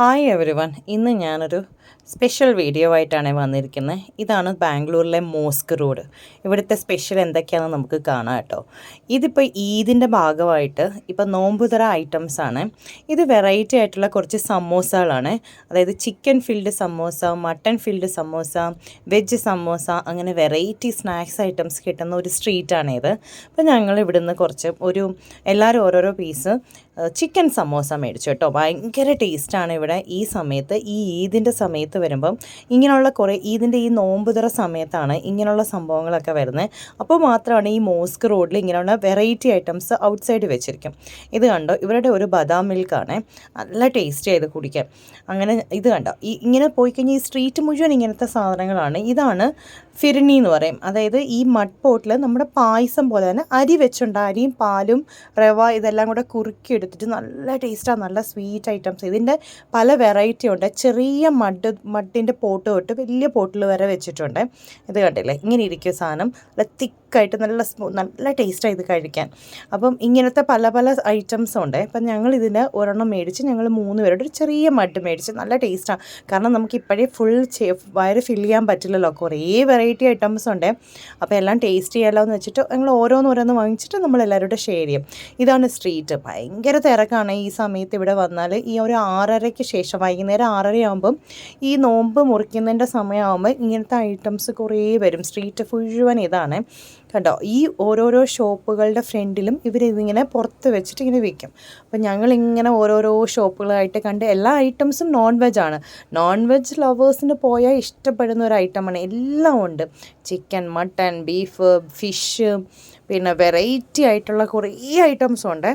Hi every one ഇന്ന് ഞാനൊരു special video ആയിട്ടാണ് വന്നിരിക്കുന്നത്. ഇതാണ് ബാംഗ്ലൂരിലെ മോസ്ക് റോഡ്. ഇവിടുത്തെ സ്പെഷ്യൽ എന്തൊക്കെയാണെന്ന് നമുക്ക് കാണാം കേട്ടോ. ഇതിപ്പോൾ ഈദിന്റെ ഭാഗമായിട്ട് ഇപ്പോൾ നോമ്പുതറ ഐറ്റംസ് ആണ്. ഇത് വെറൈറ്റി ആയിട്ടുള്ള കുറച്ച് സമോസകളാണ്. അതായത് chicken filled samosa mutton filled samosa veg samosa അങ്ങനെ വെറൈറ്റി സ്നാക്സ് ഐറ്റംസ് കിട്ടുന്ന ഒരു സ്ട്രീറ്റാണിത് അപ്പോൾ ഞങ്ങൾ ഇവിടുന്ന് കുറച്ച് ഒരു എല്ലാവരും ഓരോരോ പീസ് ചിക്കൻ സമോസ മേടിച്ചു കേട്ടോ. ഭയങ്കര ടേസ്റ്റാണ് ഇവിടെ ഈ സമയത്ത്. ഈ ഈദിന്റെ സമയത്ത് വരുമ്പം ഇങ്ങനെയുള്ള കുറേ ഈദിന്റെ ഈ നോമ്പുതറ സമയത്താണ് ഇങ്ങനെയുള്ള സംഭവങ്ങളൊക്കെ വരുന്നത്. അപ്പോൾ മാത്രമാണ് ഈ മോസ്ക് റോഡിൽ ഇങ്ങനെയുള്ള വെറൈറ്റി ഐറ്റംസ് ഔട്ട് സൈഡ് വെച്ചിരിക്കും. ഇത് കണ്ടോ? ഇവരുടെ ഒരു ബദാം മിൽക്കാണ് നല്ല ടേസ്റ്റ് ചെയ്ത് കുടിക്കാൻ. അങ്ങനെ ഇത് കണ്ടോ? ഈ ഇങ്ങനെ പോയി കഴിഞ്ഞാൽ ഈ സ്ട്രീറ്റ് മുഴുവൻ ഇങ്ങനത്തെ സാധനങ്ങളാണ്. ഇതാണ് ഫിരിണി എന്ന് പറയും. അതായത് ഈ മഡ് പോട്ടിൽ നമ്മുടെ പായസം പോലെ തന്നെ അരി വെച്ചുണ്ട്. അരിയും പാലും റവ ഇതെല്ലാം കൂടെ കുറുക്കി എടുത്തിട്ട് നല്ല ടേസ്റ്റാണ് നല്ല സ്വീറ്റ് ഐറ്റംസ് ഇതിന്റെ പല വെറൈറ്റി ഉണ്ട്. ചെറിയ മഡ് മഡിന്റെ പോട്ട് തൊട്ട് വലിയ പോട്ടിൽ വരെ വെച്ചിട്ടുണ്ട്. ഇത് കണ്ടില്ലേ? ഇങ്ങനെ ഇരിക്കും സാധനം. നല്ല തിക്കായിട്ട് നല്ല സ്മൂ നല്ല ടേസ്റ്റാണ് ഇത് കഴിക്കാൻ. അപ്പം ഇങ്ങനത്തെ പല പല ഐറ്റംസ് ഉണ്ട്. അപ്പം ഞങ്ങൾ ഇതിന് ഒരെണ്ണം മേടിച്ച് ഞങ്ങൾ മൂന്ന് പേരോട് ഒരു ചെറിയ മഡ് മേടിച്ച് നല്ല ടേസ്റ്റാണ് കാരണം നമുക്ക് ഇപ്പോഴേ ഫുൾ വയറ് ഫിൽ ചെയ്യാൻ പറ്റില്ലല്ലോ. കുറേ വെറൈറ്റി ഐറ്റംസ് ഉണ്ട്. അപ്പോൾ എല്ലാം ടേസ്റ്റ് ചെയ്യാമല്ലോ എന്ന് വെച്ചിട്ട് ഞങ്ങൾ ഓരോന്നോരോന്ന് വാങ്ങിച്ചിട്ട് നമ്മൾ എല്ലാവരോടും ഷെയർ ചെയ്യും. ഇതാണ് സ്ട്രീറ്റ്. ഭയങ്കര തിരക്കാണ് ഈ സമയത്ത് ഇവിടെ വന്നാൽ. ഈ ഒരു ആറരയ്ക്ക് ശേഷം വൈകുന്നേരം ആറരയാകുമ്പം ഈ നോമ്പ് മുറിക്കുന്നതിന്റെ സമയമാകുമ്പോൾ ഇങ്ങനത്തെ ഐറ്റംസ് കുറേ വരും. സ്ട്രീറ്റ് മുഴുവൻ ഇതാണ്. കണ്ടോ? ഈ ഓരോരോ ഷോപ്പുകളുടെ ഫ്രണ്ടിലും ഇവരിതിങ്ങനെ പുറത്ത് വെച്ചിട്ട് ഇങ്ങനെ വിൽക്കും അപ്പം ഞങ്ങളിങ്ങനെ ഓരോരോ ഷോപ്പുകളായിട്ട് കണ്ട് എല്ലാ ഐറ്റംസും നോൺ വെജ് ആണ്. നോൺ വെജ് ലവേഴ്സിന് പോയാൽ ഇഷ്ടപ്പെടുന്ന ഒരു ഐറ്റമാണ്. എല്ലാം ഉണ്ട്. ചിക്കൻ മട്ടൺ ബീഫ് ഫിഷ് പിന്നെ വെറൈറ്റി ആയിട്ടുള്ള കുറേ ഐറ്റംസ് ഉണ്ട്.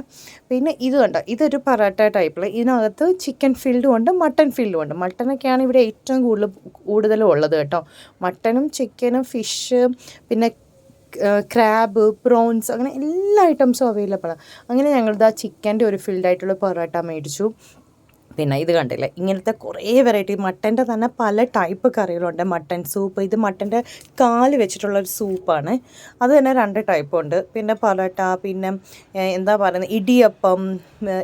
പിന്നെ ഇത് കണ്ടോ? ഇതൊരു പറാട്ട ടൈപ്പിൽ ഇതിനകത്ത് ചിക്കൻ ഫീൽഡും ഉണ്ട് മട്ടൺ ഫീൽഡും ഉണ്ട്. മട്ടനൊക്കെയാണ് ഇവിടെ ഏറ്റവും കൂടുതൽ കൂടുതലും ഉള്ളത് കേട്ടോ. മട്ടനും ചിക്കനും ഫിഷ് പിന്നെ ക്രാബ് പ്രോൺസ് അങ്ങനെ എല്ലാ ഐറ്റംസും അവൈലബിൾ ആണ് അങ്ങനെ ഞങ്ങളിത് ചിക്കന്റെ ഒരു ഫിൽഡ് ആയിട്ടുള്ള പൊറോട്ട മേടിച്ചു. പിന്നെ ഇത് കണ്ടില്ലേ? ഇങ്ങനത്തെ കുറേ വെറൈറ്റി മട്ടന്റെ തന്നെ പല ടൈപ്പ് കറികളുണ്ട്. മട്ടൻ സൂപ്പ് ഇത് മട്ടന്റെ കാൽ വെച്ചിട്ടുള്ളൊരു സൂപ്പാണ് അത് തന്നെ രണ്ട് ടൈപ്പുണ്ട് പിന്നെ പൊറോട്ട പിന്നെ എന്താ പറയുന്നത്? ഇടിയപ്പം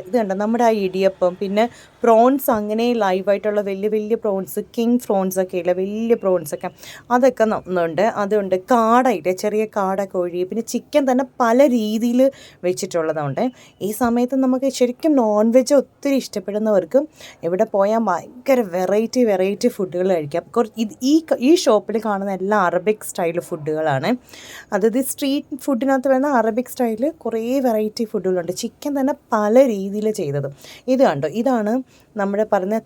ഇത് കണ്ട? നമ്മുടെ ആ ഇടിയപ്പം പിന്നെ പ്രോൺസ് അങ്ങനെ ലൈവായിട്ടുള്ള വലിയ വലിയ പ്രോൺസ് കിങ് പ്രോൺസ് ഒക്കെ ഇല്ല? വലിയ പ്രോൺസ് ഒക്കെ. അതൊക്കെ ഉണ്ട് അതുണ്ട് കാടയില്ലേ? ചെറിയ കാട കോഴി പിന്നെ ചിക്കൻ തന്നെ പല രീതിയിൽ വെച്ചിട്ടുള്ളതുണ്ട്. ഈ സമയത്ത് നമുക്ക് ശരിക്കും നോൺ വെജ് ഒത്തിരി ഇഷ്ടപ്പെടുന്നവർക്ക് ഇവിടെ പോയാൽ ഭയങ്കര വെറൈറ്റി വെറൈറ്റി ഫുഡുകൾ കഴിക്കാം. കുറച്ച് ഇത് ഈ ഈ ഷോപ്പിൽ കാണുന്ന എല്ലാം അറബിക് സ്റ്റൈൽ ഫുഡുകളാണ് അതായത് സ്ട്രീറ്റ് ഫുഡിനകത്ത് വരുന്ന അറബിക് സ്റ്റൈൽ കുറേ വെറൈറ്റി ഫുഡുകളുണ്ട് ചിക്കൻ തന്നെ പല രീതിയിൽ ചെയ്തത്. ഇത് കണ്ടോ? ഇതാണ് നമ്മുടെ പറഞ്ഞ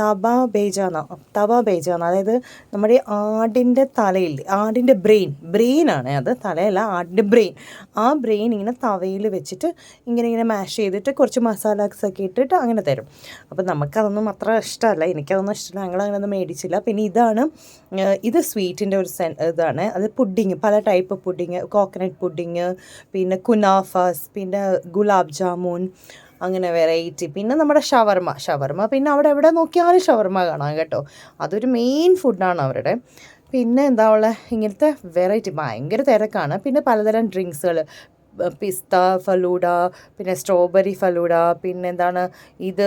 തബ ബേജാന തബ ബേജാന അതായത് നമ്മുടെ ആടിന്റെ തലയിൽ ആടിന്റെ ബ്രെയിൻ ബ്രെയിനാണ് അത്. തലയല്ല ആടിന്റെ ബ്രെയിൻ ആ ബ്രെയിൻ ഇങ്ങനെ തവയിൽ വെച്ചിട്ട് ഇങ്ങനെ ഇങ്ങനെ മാഷ് ചെയ്തിട്ട് കുറച്ച് മസാലാസ് ഒക്കെ ഇട്ടിട്ട് അങ്ങനെ തരും. അപ്പോൾ നമുക്കതൊന്നും അത്ര ഇഷ്ടമല്ല. എനിക്കതൊന്നും ഇഷ്ടമല്ല. ഞങ്ങൾ അങ്ങനെയൊന്നും മേടിച്ചില്ല. പിന്നെ ഇതാണ് ഇത് സ്വീറ്റിന്റെ ഒരു ഇതാണ്. അത് പുഡിങ് പല ടൈപ്പ് പുഡിങ്. കോക്കനട്ട് പുഡിങ് പിന്നെ കുനാഫാസ് പിന്നെ ഗുലാബ് ജാമുൻ അങ്ങനെ വെറൈറ്റി. പിന്നെ നമ്മുടെ ഷവർമ ഷവർമ പിന്നെ അവിടെ എവിടെ നോക്കിയാലും ഷവർമ കാണാം കേട്ടോ. അതൊരു മെയിൻ ഫുഡാണ് അവരുടെ. പിന്നെ എന്താ ഉള്ള? ഇങ്ങനത്തെ വെറൈറ്റി ഭയങ്കര തിരക്കാണ്. പിന്നെ പലതരം ഡ്രിങ്ക്സുകൾ. പിസ്ത ഫലൂഡ പിന്നെ സ്ട്രോബെറി ഫലൂഡ പിന്നെ എന്താണ് ഇത്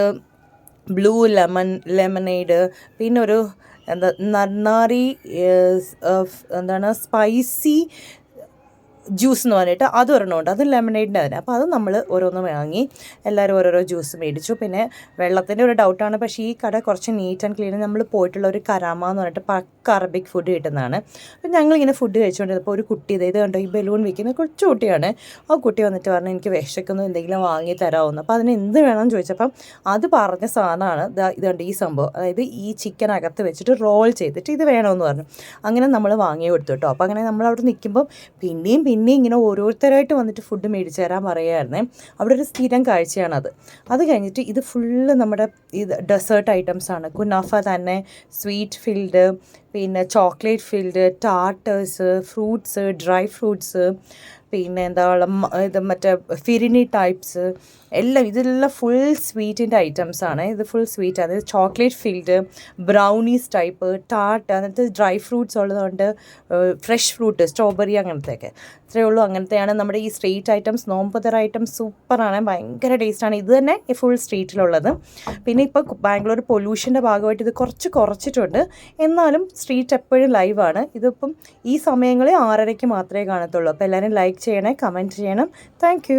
ബ്ലൂ ലെമൺ ലെമണേഡ് പിന്നെ ഒരു എന്താ നന്നാറി എന്താണ് സ്പൈസി ജ്യൂസ് എന്ന് പറഞ്ഞിട്ട് അത് ഒരെണ്ണമുണ്ട് അത് ലെമണേഡിന്റെ അതിന് അപ്പോൾ അത് നമ്മൾ ഓരോന്ന് വാങ്ങി എല്ലാവരും ഓരോരോ ജ്യൂസ് മേടിച്ചു. പിന്നെ വെള്ളത്തിന്റെ ഒരു ഡൗട്ടാണ് പക്ഷേ ഈ കട കുറച്ച് നീറ്റ് ആൻഡ് ക്ലീൻ നമ്മൾ പോയിട്ടുള്ള ഒരു കരാമ എന്ന് പറഞ്ഞിട്ട് പക്ക അറബിക് ഫുഡ് കിട്ടുന്നതാണ്. അപ്പം ഞങ്ങളിങ്ങനെ ഫുഡ് കഴിച്ചുകൊണ്ടിരുന്നപ്പോൾ ഒരു കുട്ടി ഇത് കണ്ടോ ഈ ബലൂൺ വിൽക്കുന്ന കൊച്ചു കുട്ടിയാണ്. ആ കുട്ടി വന്നിട്ട് പറഞ്ഞു എനിക്ക് വിശക്കുന്നു എന്തെങ്കിലും വാങ്ങി തരാമെന്ന്. അപ്പോൾ അതിന് എന്ത് വേണമെന്ന് ചോദിച്ചപ്പം അത് പറഞ്ഞ സാധനമാണ് ഇത് കണ്ട് ഈ സംഭവം. അതായത് ഈ ചിക്കൻ അകത്ത് വെച്ചിട്ട് റോൾ ചെയ്തിട്ട് ഇത് വേണമെന്ന് പറഞ്ഞു. അങ്ങനെ നമ്മൾ വാങ്ങി കൊടുത്തു കേട്ടോ അപ്പോൾ അങ്ങനെ നമ്മൾ അവിടെ നിൽക്കുമ്പോൾ പിന്നെയും പിന്നെ ഇങ്ങനെ ഓരോരുത്തരായിട്ട് വന്നിട്ട് ഫുഡ് മേടിച്ചു തരാൻ പറയുമായിരുന്നേ അവിടെ ഒരു സ്ഥിരം കാഴ്ചയാണത് അത്. കഴിഞ്ഞിട്ട് ഇത് ഫുള്ള് നമ്മുടെ ഇത് ഡെസേർട്ട് ആണ്. കുനാഫ തന്നെ സ്വീറ്റ് ഫിൽഡ് പിന്നെ chocolate filled ടാർട്ടേഴ്സ് fruits dry fruits പിന്നെ എന്താ ഇത് മറ്റേ ഫിരിനി ടൈപ്സ് എല്ലാം ഇതെല്ലാം ഫുൾ സ്വീറ്റിന്റെ ഐറ്റംസ് ആണ്. ഇത് ഫുൾ സ്വീറ്റ് അതായത് chocolate filled brownies type tart അങ്ങനത്തെ ഡ്രൈ ഫ്രൂട്ട്സ് ഉള്ളതുകൊണ്ട് ഫ്രഷ് ഫ്രൂട്ട് സ്ട്രോബെറി അങ്ങനത്തെയൊക്കെ. ഇത്രയേ ഉള്ളൂ. അങ്ങനത്തെയാണ് നമ്മുടെ ഈ സ്ട്രീറ്റ് ഐറ്റംസ് നോമ്പതർ ഐറ്റംസ് സൂപ്പറാണ് ഭയങ്കര ടേസ്റ്റാണ് ഇത് തന്നെ ഈ ഫുൾ സ്ട്രീറ്റിലുള്ളത് പിന്നെ ഇപ്പോൾ ബാംഗ്ലൂർ പൊല്യൂഷന്റെ ഭാഗമായിട്ട് ഇത് കുറച്ച് കുറച്ചിട്ടുണ്ട്. എന്നാലും സ്ട്രീറ്റ് എപ്പോഴും ലൈവാണ് ഇതിപ്പം ഈ സമയങ്ങളിൽ ആറരയ്ക്ക് മാത്രമേ കാണത്തുള്ളൂ. അപ്പോൾ എല്ലാവരും ലൈക്ക് ചെയ്യണേ കമന്റ് ചെയ്യണം. താങ്ക്